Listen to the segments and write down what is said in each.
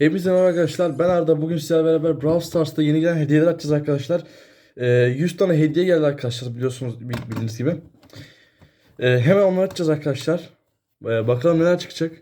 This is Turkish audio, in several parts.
Hepinize merhaba arkadaşlar. Ben Arda. Bugün sizlerle beraber Brawl Stars'ta yeni gelen hediyeler açacağız arkadaşlar. Ee, 100 tane hediye geldi arkadaşlar biliyorsunuz bil- bildiğiniz gibi. Ee, hemen onları açacağız arkadaşlar. Ee, bakalım neler çıkacak.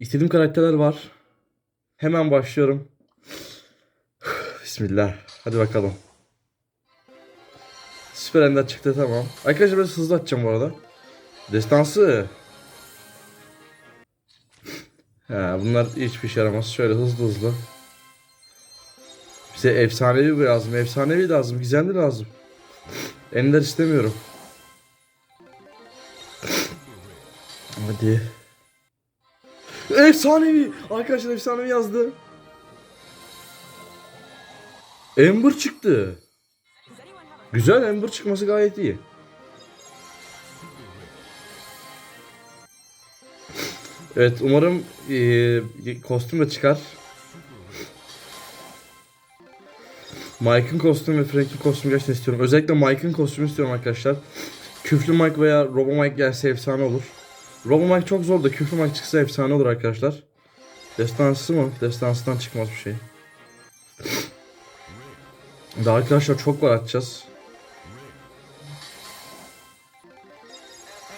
İstediğim karakterler var. Hemen başlıyorum. Bismillah. Hadi bakalım. Süper Ender çıktı tamam. Arkadaşlar biraz hızlı açacağım bu arada. Destansı. Ha, bunlar hiçbir şey yaramaz. Şöyle hızlı hızlı. Bize efsanevi bir lazım. Efsanevi lazım. Gizemli lazım. Ender istemiyorum. Hadi. Efsanevi. Arkadaşlar efsanevi yazdı. Ember çıktı. Güzel Ember çıkması gayet iyi. Evet umarım eee, kostüm de çıkar. Mike'ın kostümü ve Frank'in kostümü gerçekten istiyorum. Özellikle Mike'ın kostümü istiyorum arkadaşlar. Küflü Mike veya Robo Mike gelse efsane olur. Robo Mike çok zor da Küflü Mike çıksa efsane olur arkadaşlar. Destansı mı? Destansından çıkmaz bir şey. Daha arkadaşlar çok var açacağız.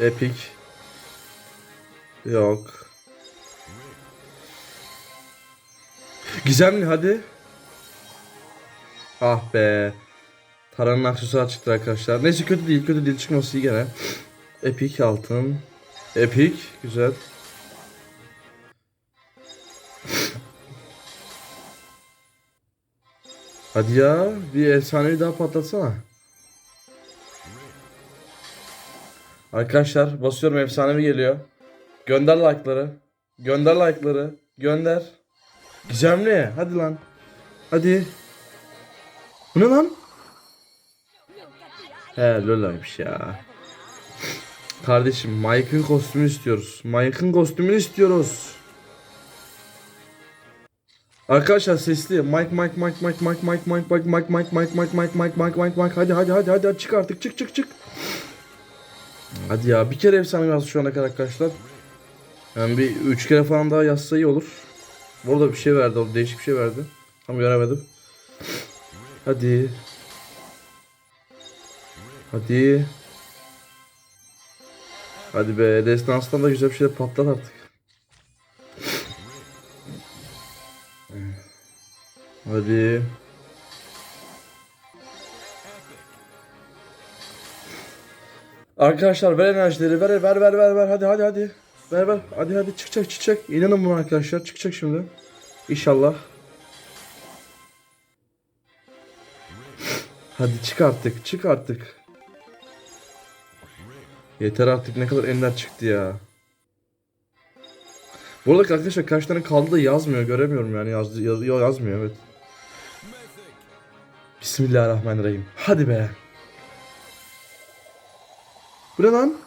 Epic. Yok. Gizemli hadi. Ah be. Taranın aksesuarı çıktı arkadaşlar. Neyse kötü değil kötü değil çıkması iyi gene. Epic altın. Epic güzel. Hadi ya bir efsanevi daha patlatsana. Arkadaşlar basıyorum efsanevi geliyor. Gönder like'ları. Gönder like'ları. Gönder. Gizemli. Hadi lan. Hadi. Bu ne lan? He Lola'ymış ya. Kardeşim Mike'ın kostümünü istiyoruz. Mike'ın kostümünü istiyoruz. Arkadaşlar sesli. Mike Mike Mike Mike Mike Mike Mike Mike Mike Mike Mike Mike Mike Mike Mike Mike Mike hadi hadi hadi hadi çık artık çık çık çık. Hadi ya bir kere efsane yazdı şu ana kadar arkadaşlar. Yani bir üç kere falan daha yazsa iyi olur. Burada bir şey verdi, değişik bir şey verdi. Tam göremedim. Hadi. Hadi. Hadi be, destanstan da güzel bir şey patlat artık. Hadi. Arkadaşlar ver enerjileri ver ver ver ver ver hadi hadi hadi. Ver ver hadi hadi çıkacak çıkacak. İnanın buna arkadaşlar çıkacak şimdi. İnşallah. Hadi çık artık çık artık. Yeter artık ne kadar ender çıktı ya. Bu arada arkadaşlar kaç tane kaldı da yazmıyor göremiyorum yani yazdı, yaz, yazmıyor evet. Bismillahirrahmanirrahim. Hadi be. Bu ne lan?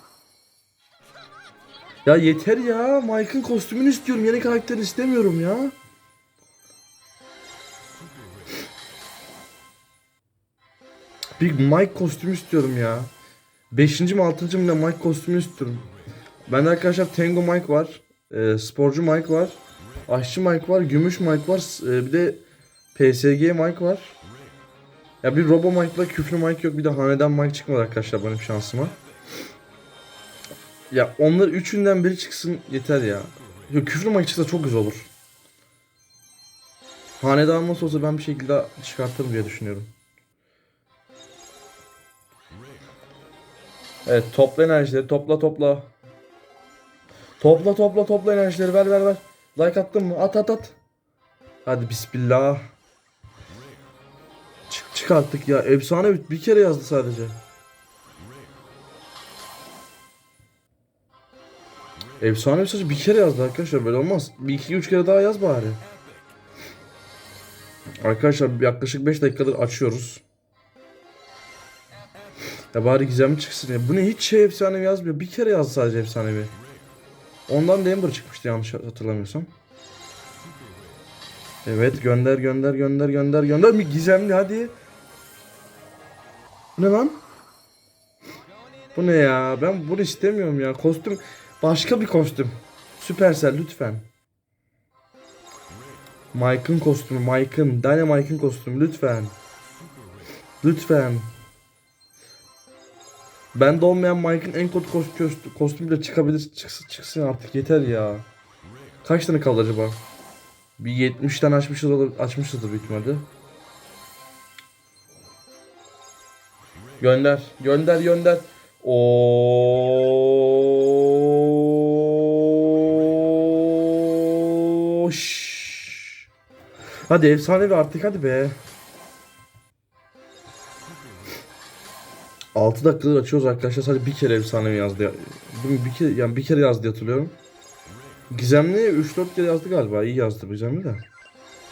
Ya yeter ya. Mike'ın kostümünü istiyorum. Yeni karakter istemiyorum ya. Bir Mike kostümü istiyorum ya. Beşinci mi altıncı mı ne Mike kostümü istiyorum. Bende arkadaşlar Tango Mike var. e, sporcu Mike var. Aşçı Mike var. Gümüş Mike var. e, bir de PSG Mike var. Ya bir Robo Mike'la küflü Mike yok. Bir de Hanedan Mike çıkmadı arkadaşlar benim şansıma. Ya onlar üçünden biri çıksın yeter ya. Yok küflü Mike çıksa çok güzel olur. Hanedan nasıl olsa ben bir şekilde çıkartırım diye düşünüyorum. Evet topla enerjileri topla topla. Topla topla topla enerjileri ver ver ver. Like attın mı? At at at. Hadi bismillah. Çık çık ya. Efsane bir kere yazdı sadece. Efsane mesajı bir kere yazdı arkadaşlar böyle olmaz. Bir iki üç kere daha yaz bari. Arkadaşlar yaklaşık 5 dakikadır açıyoruz. Ya bari gizemli çıksın ya. Bu ne hiç şey efsanevi yazmıyor. Bir kere yazdı sadece efsanevi. Ondan da Ember çıkmıştı yanlış hatırlamıyorsam. Evet gönder gönder gönder gönder gönder. Bir gizemli hadi. Ne lan? Bu ne ya? Ben bunu istemiyorum ya. Kostüm başka bir kostüm. Süpersel lütfen. Mike'ın kostümü, Mike'ın, Dynamike'ın kostümü lütfen. Lütfen. Bende olmayan Mike'ın en kötü kostüm, kostümü bile çıkabilir. Çıksın, çıksın artık yeter ya. Kaç tane kaldı acaba? Bir 70 tane açmışız olur, açmışızdır büyük ihtimalle. Gönder, gönder, gönder. Oo. şş. Hadi efsanevi artık hadi be. 6 dakikadır açıyoruz arkadaşlar. Sadece bir kere efsanevi yazdı. bir kere yani bir kere yazdı hatırlıyorum. Gizemli 3-4 kere yazdı galiba. İyi yazdı Gizemli de.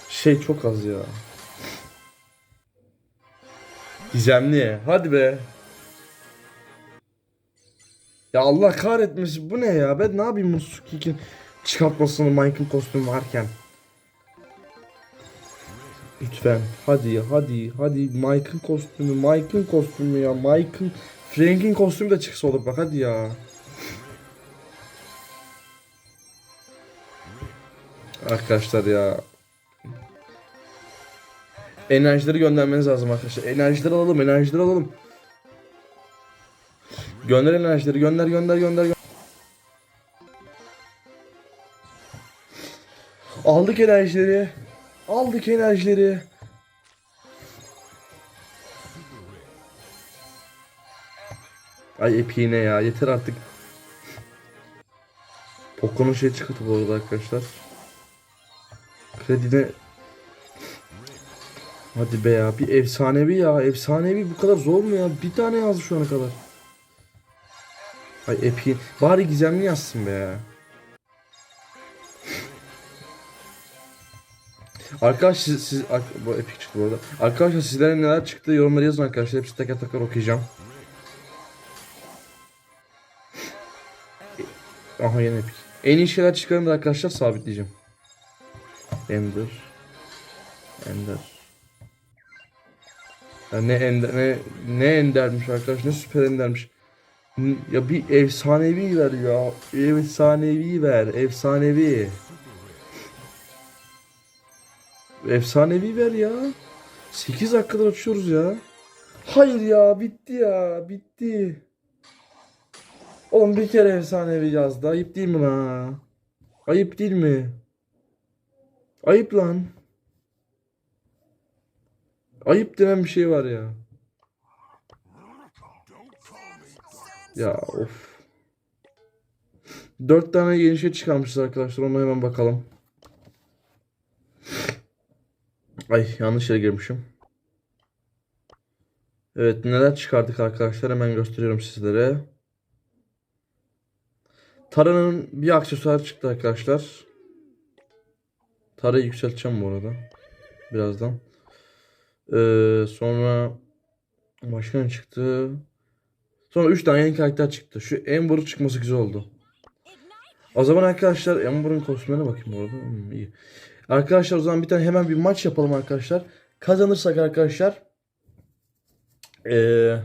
Şey çok az ya. Gizemli. Hadi be. Ya Allah kahretmesin bu ne ya? Ben ne yapayım bu Sukik'in çıkartmasını Mike'ın kostümü varken. Lütfen. Hadi hadi hadi Mike'ın kostümü Mike'ın kostümü ya Mike'ın Frank'in kostümü de çıksa olur bak hadi ya. Arkadaşlar ya. Enerjileri göndermeniz lazım arkadaşlar. Enerjileri alalım, enerjileri alalım. Gönder enerjileri, gönder, gönder, gönder. gönder. Aldık enerjileri. Aldık enerjileri. Ay epiğine ya yeter artık. Poco'nun şey çıktı bu arada arkadaşlar. Kredine Hadi be ya bir efsanevi ya efsanevi bu kadar zor mu ya bir tane yazdı şu ana kadar Ay epi bari gizemli yazsın be. Arkadaş siz, siz bu epik çıktı bu arada. Arkadaşlar sizlere neler çıktı? Yorumlara yazın arkadaşlar. Hepsi teker teker okuyacağım. Aha yine epik. En iyi şeyler çıkarınca arkadaşlar sabitleyeceğim. Ender. Ender. Ya ne ender ne ne endermiş arkadaş? Ne süper endermiş. Ya bir efsanevi ver ya. Efsanevi ver. Efsanevi. Efsanevi ver ya. 8 dakikadır açıyoruz ya. Hayır ya bitti ya bitti. Oğlum bir kere efsanevi yazdı. Ayıp değil mi lan? Ayıp değil mi? Ayıp lan. Ayıp denen bir şey var ya. Ya of. Dört tane yeni şey çıkarmışız arkadaşlar. Ona hemen bakalım. Ay yanlış yere girmişim. Evet neler çıkardık arkadaşlar hemen gösteriyorum sizlere. Tara'nın bir aksesuar çıktı arkadaşlar. Tara'yı yükselteceğim bu arada. Birazdan. Ee, sonra başka ne çıktı? Sonra 3 tane yeni karakter çıktı. Şu Amber çıkması güzel oldu. O zaman arkadaşlar Amber'ın kostümlerine bakayım bu arada. Hmm, iyi. Arkadaşlar o zaman bir tane hemen bir maç yapalım arkadaşlar. Kazanırsak arkadaşlar ee,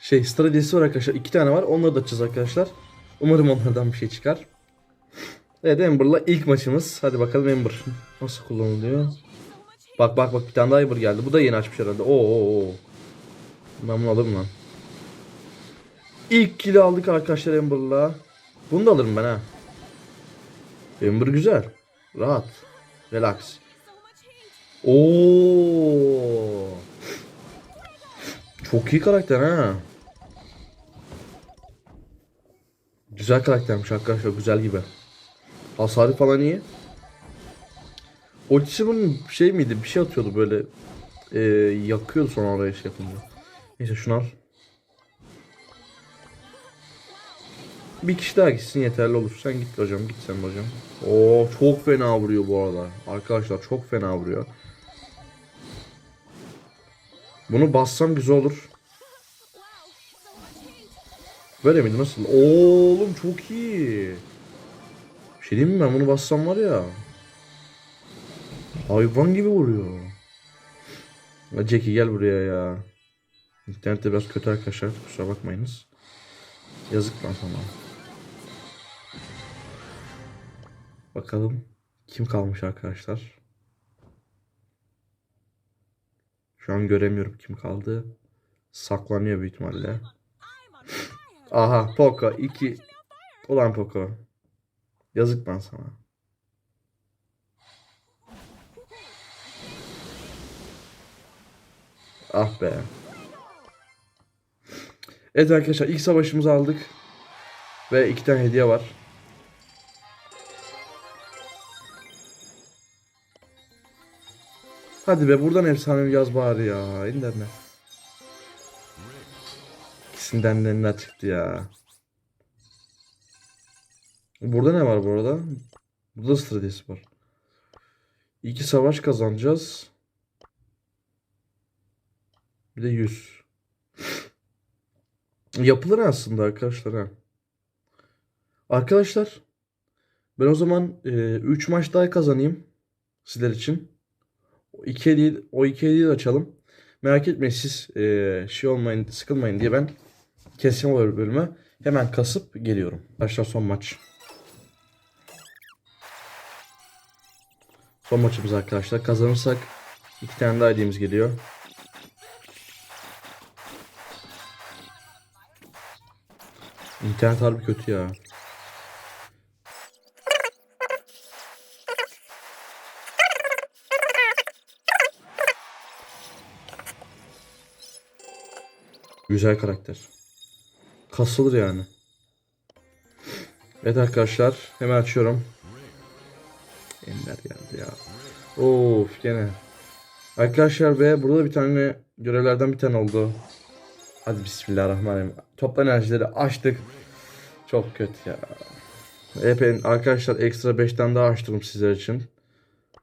şey stratejisi var arkadaşlar. iki tane var. Onları da açacağız arkadaşlar. Umarım onlardan bir şey çıkar. Evet Amber'la ilk maçımız. Hadi bakalım Amber nasıl kullanılıyor. Bak bak bak bir tane daha Amber geldi. Bu da yeni açmış herhalde. Oo oo oo. Ben bunu alırım lan. İlk kili aldık arkadaşlar Amber'la. Bunu da alırım ben ha. Amber güzel. Rahat. Relax. Oo. Çok iyi karakter ha. Güzel karaktermiş arkadaşlar. Güzel gibi. Hasarı falan iyi. Ultisi bunun şey miydi? Bir şey atıyordu böyle. E, yakıyordu sonra oraya şey yapınca. Neyse şunu al. Bir kişi daha gitsin yeterli olur. Sen git hocam. Git sen hocam. Oo çok fena vuruyor bu arada. Arkadaşlar çok fena vuruyor. Bunu bassam güzel olur. Böyle miydi nasıl? Oğlum çok iyi. Bir şey diyeyim mi ben bunu bassam var ya. Hayvan gibi vuruyor. Jackie gel buraya ya. İnternette biraz kötü arkadaşlar. Kusura bakmayınız. Yazık lan sana. Bakalım. Kim kalmış arkadaşlar? Şu an göremiyorum kim kaldı. Saklanıyor büyük ihtimalle. Aha Poco 2. Ulan Poco. Yazık ben sana. Ah be. Evet arkadaşlar ilk savaşımızı aldık. Ve iki tane hediye var. Hadi be buradan efsanevi yaz bari ya. İndirme. İkisinden de ne çıktı ya. Burada ne var bu arada? Burada da stratejisi var. İki savaş kazanacağız. Bir de 100. Yapılır aslında arkadaşlar ha. Arkadaşlar ben o zaman 3 maç daha kazanayım sizler için. O iki hediye, o iki hediyeyi de açalım. Merak etmeyin siz e, şey olmayın, sıkılmayın diye ben kesim o bölüme hemen kasıp geliyorum. Arkadaşlar son maç. Son maçımız arkadaşlar. Kazanırsak iki tane daha hediyemiz geliyor. İnternet harbi kötü ya. Güzel karakter. Kasılır yani. Evet arkadaşlar hemen açıyorum. Ender geldi ya. Of gene. Arkadaşlar ve burada bir tane görevlerden bir tane oldu. Hadi bismillahirrahmanirrahim. Topla enerjileri açtık. Çok kötü ya. Epey arkadaşlar ekstra 5 tane daha açtım sizler için.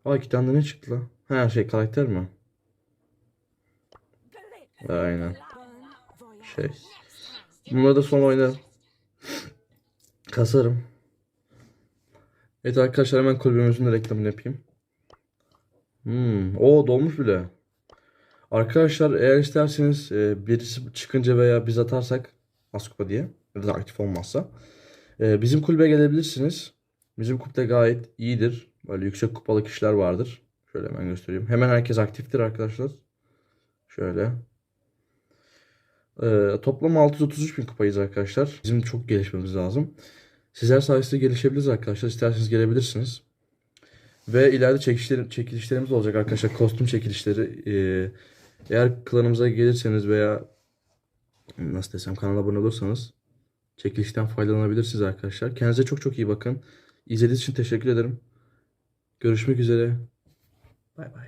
Aa iki tane de ne çıktı lan? Her şey karakter mi? Aynen. Şey. Bunları da son oyunda kasarım. Evet arkadaşlar hemen kulübümüzün de reklamını yapayım. Hmm, o dolmuş bile. Arkadaşlar eğer isterseniz e, birisi çıkınca veya biz atarsak Askupa diye ya da aktif olmazsa e, bizim kulübe gelebilirsiniz. Bizim kulüpte gayet iyidir. Böyle yüksek kupalı kişiler vardır. Şöyle hemen göstereyim. Hemen herkes aktiftir arkadaşlar. Şöyle. E, toplam 633 bin kupayız arkadaşlar. Bizim çok gelişmemiz lazım. Sizler sayesinde gelişebiliriz arkadaşlar. İsterseniz gelebilirsiniz. Ve ileride çekilişlerimiz olacak arkadaşlar. Kostüm çekilişleri. Ee, eğer klanımıza gelirseniz veya nasıl desem kanala abone olursanız çekilişten faydalanabilirsiniz arkadaşlar. Kendinize çok çok iyi bakın. İzlediğiniz için teşekkür ederim. Görüşmek üzere. Bay bay.